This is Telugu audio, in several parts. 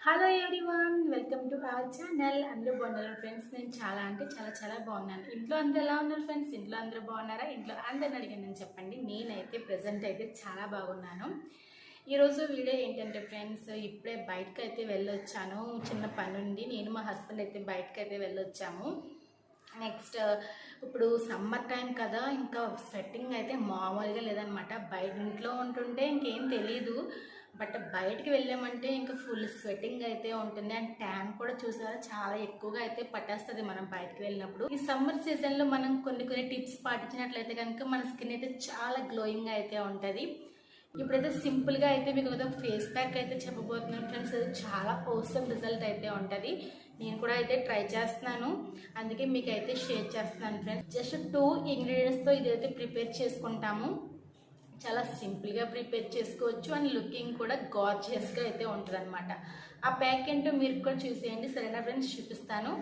Hello everyone welcome to our channel అందరూ బాగున్నారు ఫ్రెండ్స్ నేను చాలా అంటే చాలా చాలా బాగున్నాను. ఇంట్లో అందరూ ఎలా ఉన్నారు ఫ్రెండ్స్ ఇంట్లో అందరూ బాగున్నారా? ఇంట్లో అందరిని అడిగాను చెప్పండి. నేనైతే ప్రజెంట్ అయితే చాలా బాగున్నాను. ఈరోజు వీడియో ఏంటంటే ఫ్రెండ్స్ ఇప్పుడే బయటకు అయితే వెళ్ళొచ్చాను. చిన్న పని ఉండి నేను మా హస్బెండ్ అయితే బయటకు అయితే వెళ్ళొచ్చాము. నెక్స్ట్ ఇప్పుడు సమ్మర్ టైం కదా. ఇంకా స్వెట్టింగ్ అయితే మామూలుగా లేదనమాట బయట ఇంట్లో ఉంటుంటే ఇంకేం తెలియదు బట్ బయటికి వెళ్ళామంటే ఇంకా ఫుల్ స్వెట్టింగ్ అయితే ఉంటుంది. అండ్ ట్యాన్ కూడా చూసారా? చాలా ఎక్కువగా అయితే పట్టేస్తుంది మనం బయటికి వెళ్ళినప్పుడు. ఈ సమ్మర్ సీజన్లో మనం కొన్ని కొన్ని టిప్స్ పాటించినట్లయితే కనుక మన స్కిన్ అయితే చాలా గ్లోయింగ్ అయితే ఉంటుంది. ఇప్పుడైతే సింపుల్గా అయితే మీకు ఒక ఫేస్ ప్యాక్ అయితే చెప్పబోతున్నాను ఫ్రెండ్స్. అది చాలా పోస్టమ్ రిజల్ట్ అయితే ఉంటుంది. నేను కూడా అయితే ట్రై చేస్తున్నాను. అందుకే మీకు అయితే షేర్ చేస్తున్నాను ఫ్రెండ్స్. జస్ట్ టూ ఇంగ్రీడియంట్స్తో ఇదైతే ప్రిపేర్ చేసుకుంటాము. చాలా సింపుల్గా ప్రిపేర్ చేసుకోవచ్చు అండ్ లుకింగ్ కూడా గార్జియస్గా అయితే ఉంటుంది అనమాట ఆ ప్యాక్ ఏంటో మీరు కూడా చూసేయండి. సరేనా ఫ్రెండ్స్? చూపిస్తాను.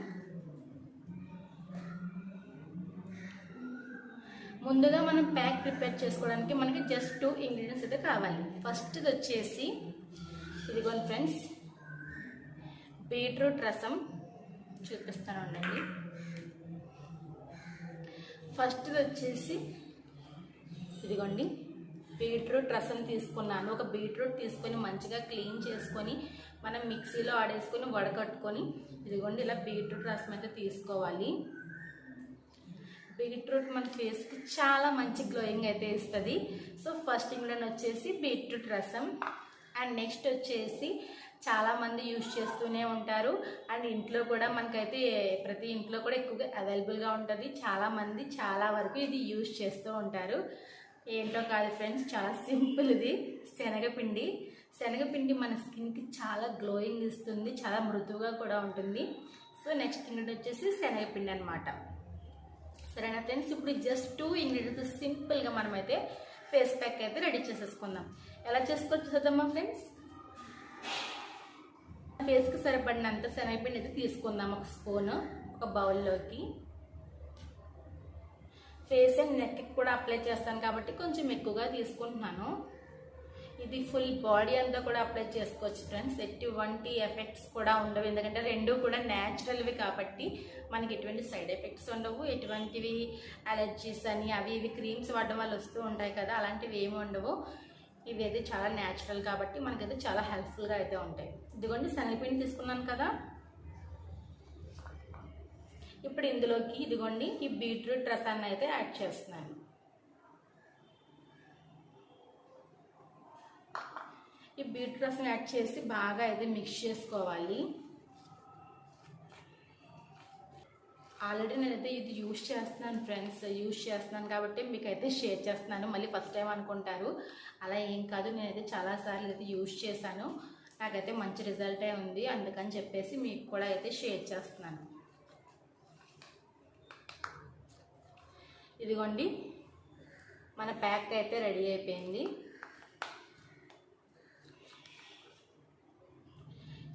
ముందుగా మనం ప్యాక్ ప్రిపేర్ చేసుకోవడానికి మనకి జస్ట్ టూ ఇంగ్రీడియంట్స్ అయితే కావాలి. ఫస్ట్ది వచ్చేసి ఇదిగోండి ఫ్రెండ్స్ బీట్రూట్ రసం. చూపిస్తాను ఉండండి. ఫస్ట్ది వచ్చేసి ఇదిగోండి బీట్రూట్ రసం తీసుకున్నాను. ఒక బీట్రూట్ తీసుకొని మంచిగా క్లీన్ చేసుకొని మనం మిక్సీలో ఆడేసుకొని వడకట్టుకొని ఇదిగోండి ఇలా బీట్రూట్ రసం అయితే తీసుకోవాలి. బీట్రూట్ మన ఫేస్కి చాలా మంచి గ్లోయింగ్ అయితే ఇస్తుంది. సో ఫస్ట్ ఇంగ్రీడియంట్ వచ్చేసి బీట్రూట్ రసం. అండ్ నెక్స్ట్ వచ్చేసి చాలామంది యూజ్ చేస్తూనే ఉంటారు. అండ్ ఇంట్లో కూడా మనకైతే ప్రతి ఇంట్లో కూడా ఎక్కువగా అవైలబుల్గా ఉంటుంది. చాలామంది చాలా వరకు ఇది యూజ్ చేస్తూ ఉంటారు. ఏంటో కాదు ఫ్రెండ్స్ చాలా సింపుల్ ఇది శనగపిండి. శనగపిండి మన స్కిన్కి చాలా గ్లోయింగ్ ఇస్తుంది చాలా మృదువుగా కూడా ఉంటుంది. సో నెక్స్ట్ ఇంగ్రీడియంట్ వచ్చేసి శనగపిండి అనమాట సరేనా ఫ్రెండ్స్? ఇప్పుడు జస్ట్ టూ ఇంగ్రీడియంట్స్ సింపుల్గా మనమైతే ఫేస్ ప్యాక్ అయితే రెడీ చేసేసుకుందాం. ఎలా చేసుకోవచ్చు చూద్దామా ఫ్రెండ్స్? ఫేస్కి సరిపడినంత శనగపిండి అయితే తీసుకుందాం ఒక స్పూన్ ఒక బౌల్లోకి ఫేస్ అండ్ నెక్కి కూడా అప్లై చేస్తాను కాబట్టి కొంచెం ఎక్కువగా తీసుకుంటున్నాను. ఇది ఫుల్ బాడీ అంతా కూడా అప్లై చేసుకోవచ్చు ఫ్రెండ్స్ ఎటువంటి ఎఫెక్ట్స్ కూడా ఉండవు. ఎందుకంటే రెండు కూడా న్యాచురల్వి కాబట్టి మనకి ఎటువంటి సైడ్ ఎఫెక్ట్స్ ఉండవు. ఎటువంటివి అలర్జీస్ అని అవి ఇవి క్రీమ్స్ వాడడం వల్ల వస్తూ ఉంటాయి కదా అలాంటివి ఏమి ఉండవు. ఇవి అయితే చాలా న్యాచురల్ కాబట్టి మనకైతే చాలా హెల్ప్ఫుల్గా అయితే ఉంటాయి. ఇదిగోండి శనగపిండి తీసుకున్నాను కదా. ఇప్పుడు ఇందులోకి ఇదిగోండి ఈ బీట్రూట్ రసాన్ని అయితే యాడ్ చేస్తున్నాను. ఈ బీట్రూట్ రసం యాడ్ చేసి బాగా అయితే మిక్స్ చేసుకోవాలి. ఆల్రెడీ నేనైతే ఇది యూజ్ చేస్తున్నాను ఫ్రెండ్స్ యూజ్ చేస్తున్నాను కాబట్టి మీకు అయితే షేర్ చేస్తున్నాను. మళ్ళీ ఫస్ట్ టైం అనుకుంటారు. అలా ఏం కాదు నేనైతే చాలాసార్లు అయితే యూజ్ చేశాను. నాకైతే మంచి రిజల్టే ఉంది. అందుకని చెప్పేసి మీకు కూడా అయితే షేర్ చేస్తున్నాను. ఇదిగోండి. మన ప్యాక్ అయితే రెడీ అయిపోయింది.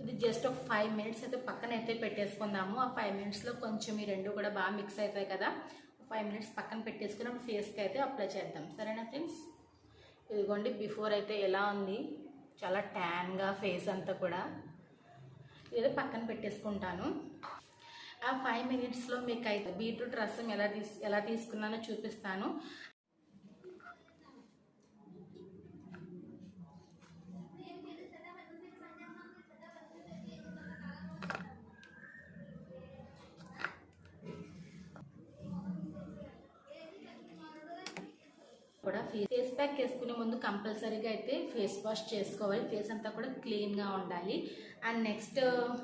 ఇది జస్ట్ ఒక ఫైవ్ మినిట్స్ అయితే పక్కన అయితే పెట్టేసుకుందాము. ఆ ఫైవ్ మినిట్స్లో కొంచెం ఈ రెండు కూడా బాగా మిక్స్ అవుతాయి కదా. ఫైవ్ మినిట్స్ పక్కన పెట్టేసుకుని అప్పుడు ఫేస్కి అయితే అప్లై చేద్దాం. సరేనా ఫ్రెండ్స్? ఇదిగోండి బిఫోర్ అయితే ఎలా ఉంది? చాలా ట్యాన్గా ఫేస్ అంతా కూడా. ఇది పక్కన పెట్టేసుకుంటాను. ఆ ఫైవ్ మినిట్స్లో మీకు అయితే బీట్రూట్ రసం ఎలా తీసు ఎలా తీసుకున్నానో చూపిస్తాను. కూడా ఫేస్ ప్యాక్ వేసుకునే ముందు కంపల్సరీగా అయితే ఫేస్ వాష్ చేసుకోవాలి. ఫేస్ అంతా కూడా క్లీన్గా ఉండాలి. అండ్ నెక్స్ట్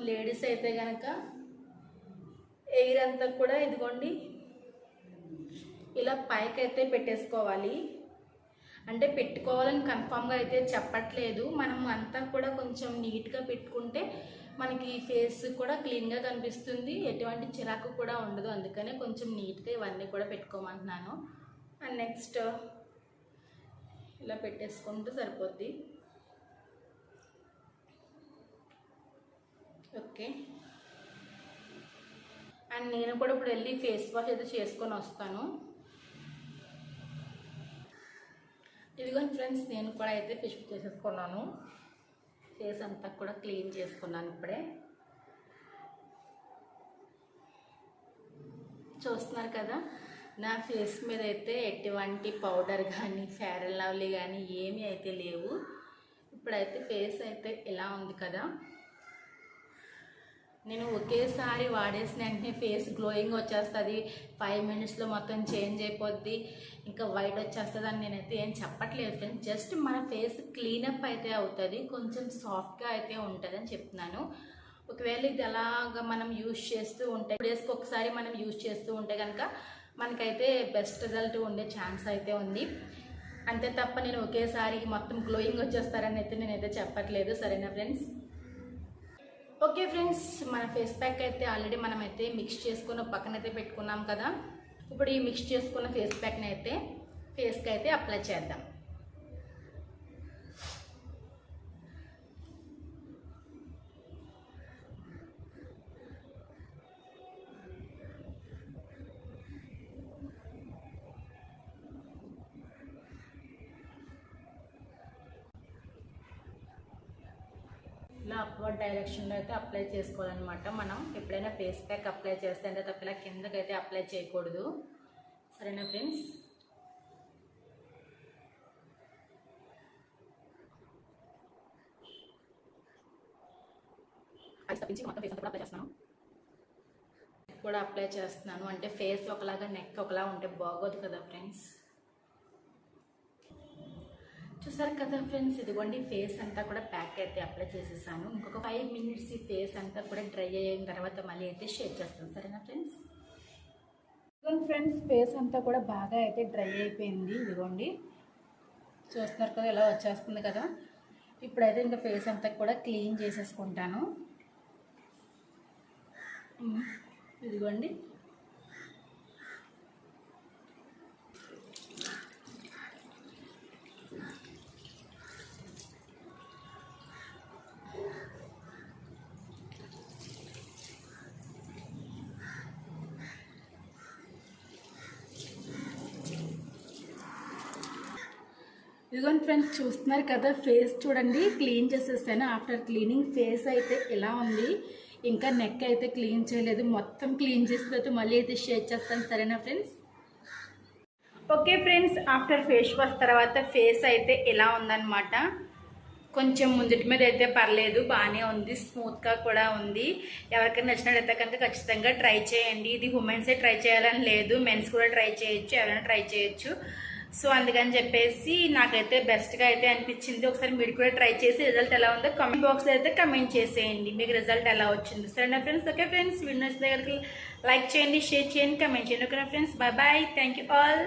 లేడీస్ అయితే కనుక ఎయిర్ అంతా కూడా ఇదిగోండి. ఇలా పైకి అయితే పెట్టేసుకోవాలి. అంటే పెట్టుకోవాలని కన్ఫామ్గా అయితే చెప్పట్లేదు. మనం అంతా కూడా కొంచెం నీట్గా పెట్టుకుంటే మనకి ఫేస్ కూడా క్లీన్గా కనిపిస్తుంది. ఎటువంటి చిరాకు కూడా ఉండదు. అందుకనే కొంచెం నీట్గా ఇవన్నీ కూడా పెట్టుకోమంటున్నాను. అండ్ నెక్స్ట్ ఇలా పెట్టేసుకుంటూ సరిపోద్ది. ఓకే. అండ్ నేను కూడా ఇప్పుడు వెళ్ళి ఫేస్ వాష్ అయితే చేసుకొని వస్తాను. ఇదిగోండి ఫ్రెండ్స్ నేను కూడా అయితే ఫిష్ చేసేసుకున్నాను. ఫేస్ అంతా కూడా క్లీన్ చేసుకున్నాను ఇప్పుడే. చూస్తున్నారు కదా నా ఫేస్ మీద అయితే ఎటువంటి పౌడర్ కానీ ఫేర్ అండ్ లవ్లీ కానీ ఏమీ అయితే లేవు. ఇప్పుడైతే ఫేస్ అయితే ఇలా ఉంది కదా. నేను ఒకేసారి వాడేసిన వెంటనే ఫేస్ గ్లోయింగ్ వచ్చేస్తుంది. ఫైవ్ మినిట్స్లో మొత్తం చేంజ్ అయిపోద్ది. ఇంకా వైట్ వచ్చేస్తుంది అని నేనైతే ఏం చెప్పట్లేదు ఫ్రెండ్స్. జస్ట్ మన ఫేస్ క్లీనప్ అయితే అవుతుంది. కొంచెం సాఫ్ట్గా అయితే ఉంటుంది అని చెప్తున్నాను. ఒకవేళ ఇది ఎలాగ మనం యూజ్ చేస్తూ ఉంటే డేస్కి ఒకసారి మనం యూజ్ చేస్తూ ఉంటే కనుక మనకైతే బెస్ట్ రిజల్ట్ ఉండే ఛాన్స్ అయితే ఉంది. అంతే తప్ప నేను ఒకేసారి మొత్తం గ్లోయింగ్ వచ్చేస్తారని అయితే నేనైతే చెప్పట్లేదు. సరేనా ఫ్రెండ్స్? ఓకే ఫ్రెండ్స్ మన ఫేస్ ప్యాక్ అయితే ఆల్రెడీ మనమైతే మిక్స్ చేసుకుని పక్కనైతే పక్కన అయితే పెట్టుకున్నాం కదా. ఇప్పుడు ఈ మిక్స్ చేసుకున్న ఫేస్ ప్యాక్ని అయితే ఫేస్కి అయితే అప్లై చేద్దాం. ఇలా అప్వర్డ్ డైరెక్షన్లో అయితే అప్లై చేసుకోవాలన్నమాట. మనం ఎప్పుడైనా ఫేస్ ప్యాక్ అప్లై చేస్తే అంటే తప్ప ఇలా కిందకైతే అప్లై చేయకూడదు. సరేనా ఫ్రెండ్స్ అది తప్పించి మొత్తం ఫేస్ అంతా అప్లై చేస్తున్నాను. కూడా అప్లై చేస్తున్నాను. అంటే ఫేస్ ఒకలాగా నెక్ ఒకలా ఉంటే బాగోదు కదా ఫ్రెండ్స్ చూసారు కదా ఫ్రెండ్స్ ఇదిగోండి ఫేస్ అంతా కూడా ప్యాక్ అయితే అప్లై చేసేసాను. ఇంకొక ఫైవ్ మినిట్స్ ఈ ఫేస్ అంతా కూడా డ్రై అయిన తర్వాత మళ్ళీ అయితే షేర్ చేస్తాను. సరేనా ఫ్రెండ్స్? ఇదిగోండి ఫ్రెండ్స్ ఫేస్ అంతా కూడా బాగా అయితే డ్రై అయిపోయింది. ఇదిగోండి చూస్తున్నారు కదా ఇలా వచ్చేస్తుంది కదా. ఇప్పుడైతే ఇంకా ఫేస్ అంతా కూడా క్లీన్ చేసేసుకుంటాను. ఇదిగోండి ఇదిగోండి ఫ్రెండ్స్ చూస్తున్నారు కదా ఫేస్ చూడండి క్లీన్ చేసేసాను. ఆఫ్టర్ క్లీనింగ్ ఫేస్ అయితే ఇలా ఉంది. ఇంకా నెక్ అయితే క్లీన్ చేయలేదు. మొత్తం క్లీన్ చేసిన తర్వాత మళ్ళీ అయితే షేర్ చేస్తాను సరేనా friends okay friends after face wash తర్వాత ఫేస్ అయితే ఇలా ఉందన్నమాట. కొంచెం ముందుటి మీద అయితే పర్లేదు బాగానే ఉంది స్మూత్గా కూడా ఉంది. ఎవరికైనా నచ్చినట్టయితే కనుక ఖచ్చితంగా ట్రై చేయండి. ఇది ఉమెన్సే ట్రై చేయాలని లేదు మెన్స్ కూడా ట్రై చేయొచ్చు ఎవరైనా ట్రై చేయొచ్చు. సో అందుకని చెప్పేసి నాకైతే బెస్ట్గా అయితే అనిపించింది. ఒకసారి మీరు కూడా ట్రై చేసి రిజల్ట్ ఎలా ఉందో కామెంట్ బాక్స్లో అయితే కమెంట్ చేసేయండి. మీకు రిజల్ట్ ఎలా వచ్చింది. సరేనా ఫ్రెండ్స్ ఓకే ఫ్రెండ్స్ వీడియో నచ్చితే లైక్ చేయండి షేర్ చేయండి కమెంట్ చేయండి. ఓకేనా friends bye bye thank you all